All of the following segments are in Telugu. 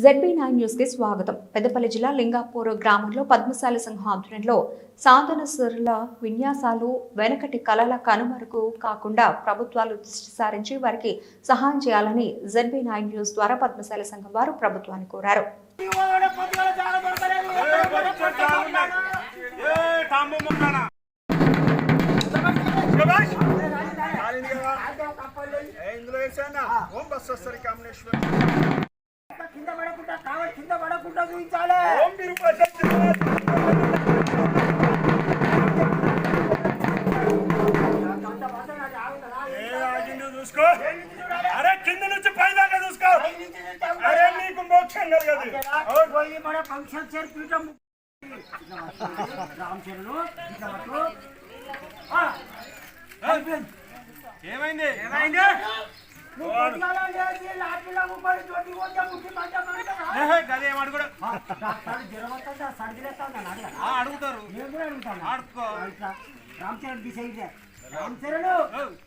జెడ్బీ నైన్ న్యూస్కి స్వాగతం పెద్దపల్లి జిల్లా లింగాపూర్ గ్రామంలో పద్మశాలి సంఘం ఆధ్వర్యంలో సాధన సరుల విన్యాసాలు వెనకటి కళల కనుమరుగు కాకుండా ప్రభుత్వాలు దృష్టి సారించి వారికి సహాయం చేయాలని జెడ్బీ నైన్ న్యూస్ ద్వారా పద్మశాలి సంఘం వారు ప్రభుత్వాన్ని కోరారు ఇందులో వేసానా ఓం పడకుండా చూపించాలి ఓం చూసుకో. అరే కింద నుంచి పై దాకా చూసుకో. అరే నీకు మోక్షం కలగదు. ఓ, పోయి మన ఫంక్షన్ చేరి పీఠం రామచరణు ఇట్లా పట్టు. ఆ, అయిపోయింది. ఏమైంది? ఏమైంది? అడుగుతారు. రామచరణ్ డిసైడ్ రామచరణ్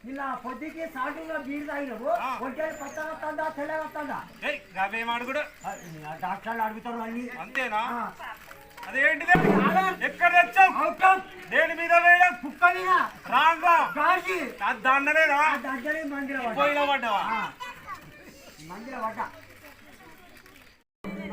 నిన్న పొద్దుకి సాటుగా బీరు తాగినవు. ఒంటరి పచ్చగా వస్తుందా తెల్లగా వస్తుందా గదేమాడు కూడా. ఆ, డాక్టర్లు అడుగుతారు అన్ని అంతేనా. అదేంటిది? ఎక్కడ తెచ్చావు? వేయడం కుక్కనిగా రాంగా గాజీ దాన్నలేదా ఆ దగ్గరే మందిర పడ్డ పోయిన పడ్డావా ఆ, మందిర పడ్డ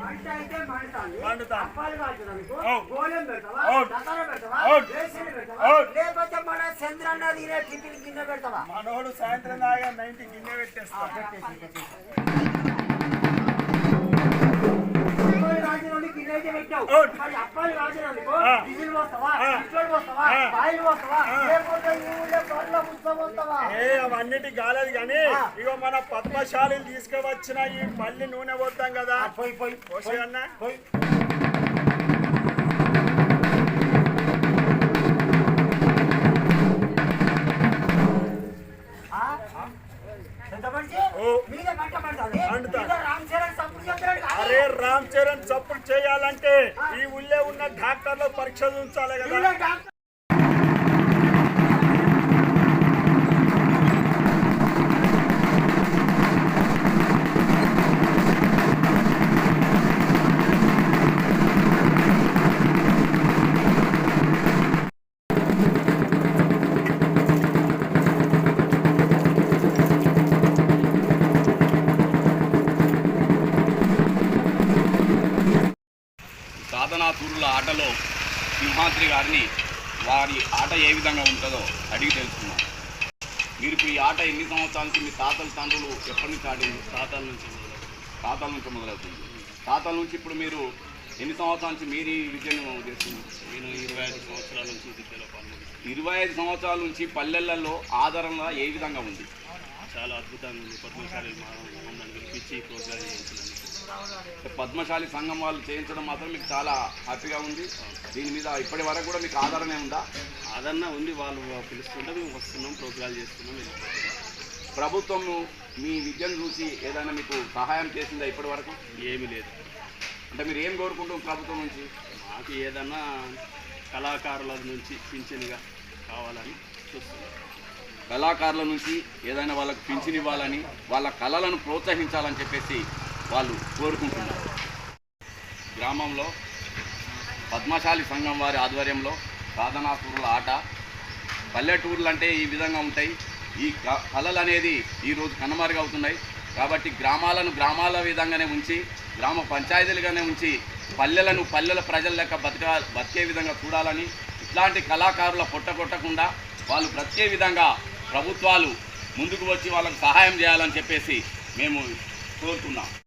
మంట అయితే మండుతాంది. మండుతా. అప్పాలు కాల్చడానికి అవును. గోళం పెడతావా? అవును. దసరా పెడతావా? అవును. బేసన్ పెడతావా? అవును. లేకపోతే మన చంద్రన్న తినే టిఫిన్ పెడతావా మనోడు సాయంత్రం దాకా నైన్టీ గిన్నె పెట్టేస్తా పెట్టావు. అవును. మరి అప్పాలు కాల్చడానికి ఆ. డీజిల్ పోస్తావా ఆ. ఇట్లా పోస్తావా ఆ. ఆయిల్ పోస్తావా ఆ. లేకపోతే ఈ ఊళ్ళో బర్రెల పుష్పం పోస్తావా ఏ అవన్నిటి కాలేదు కానీ. ఇగో మన పద్మశాలిని తీసుకువచ్చిన ఈ పల్లి నూనె పోతాం కదా పోయి పోయి పోసి అన్న పోయి అరే రామ్ చరణ్ చప్పుడు చేయాలంటే ఈ ఊళ్ళో ఉన్న డాక్టర్లు పరీక్ష ఉంచాలి కదా. సాధనాతురుల ఆటలో సింహాద్రి గారిని వారి ఆట ఏ విధంగా ఉంటుందో అడిగి తెలుసుకున్నాం మీరు ఇప్పుడు ఈ ఆట ఎన్ని సంవత్సరాల నుంచి మీ తాతల తండ్రులు ఎప్పటి నుంచి ఆడింది? తాతల నుంచి తాతల నుంచి మొదలవుతుంది. తాతల నుంచి ఇప్పుడు మీరు ఎన్ని సంవత్సరాల నుంచి మీరు ఈ విద్యను చేస్తున్నారు? నేను ఇరవై ఐదు సంవత్సరాల నుంచి విద్యలో ఇరవై ఐదు సంవత్సరాల నుంచి పల్లెలలో ఆధారంగా ఏ విధంగా ఉంది? చాలా అద్భుతంగా ఉంది. పద్మశాలి మమ్మల్ని పిలిపించి ప్రోగ్రామ్ చేయించినందుకు. పద్మశాలి సంఘం వాళ్ళు చేయించడం మాత్రం మీకు చాలా హ్యాపీగా ఉంది. దీని మీద ఇప్పటి వరకు కూడా మీకు ఆధారమే ఉందా? ఆదరణ ఉంది. వాళ్ళు పిలుస్తుంటే మేము వస్తున్నాం ప్రోగ్రామ్ చేస్తున్నాం. ప్రభుత్వం మీ విద్యను చూసి ఏదైనా మీకు సహాయం చేసిందా ఇప్పటి వరకు? ఏమీ లేదు. అంటే మీరు ఏం కోరుకుంటాం ప్రభుత్వం నుంచి? మాకు ఏదన్నా కళాకారుల నుంచి పింఛన్గా కావాలని చూస్తున్నాం. కళాకారుల నుంచి ఏదైనా వాళ్ళకు పింఛన్ ఇవ్వాలని వాళ్ళ కళలను ప్రోత్సహించాలని చెప్పేసి వాళ్ళు కోరుకుంటున్నారు. గ్రామంలో పద్మశాలి సంఘం వారి ఆధ్వర్యంలో సాధనాపూర్ల ఆట పల్లెటూర్లు అంటే ఈ విధంగా ఉంటాయి. ఈ క- కళలు అనేది ఈరోజు కనుమరుగవుతున్నాయి కాబట్టి గ్రామాలను గ్రామాల విధంగానే ఉంచి గ్రామ పంచాయతీలుగానే ఉంచి పల్లెలను పల్లెల ప్రజల లెక్క బతక బతికే విధంగా చూడాలని ఇట్లాంటి కళాకారుల పొట్ట కొట్టకుండా వాళ్ళు బ్రతికే విధంగా ప్రభుత్వాలు ముందుకు వచ్చి వాళ్ళకు సహాయం చేయాలని చెప్పేసి మేము కోరుతున్నాం.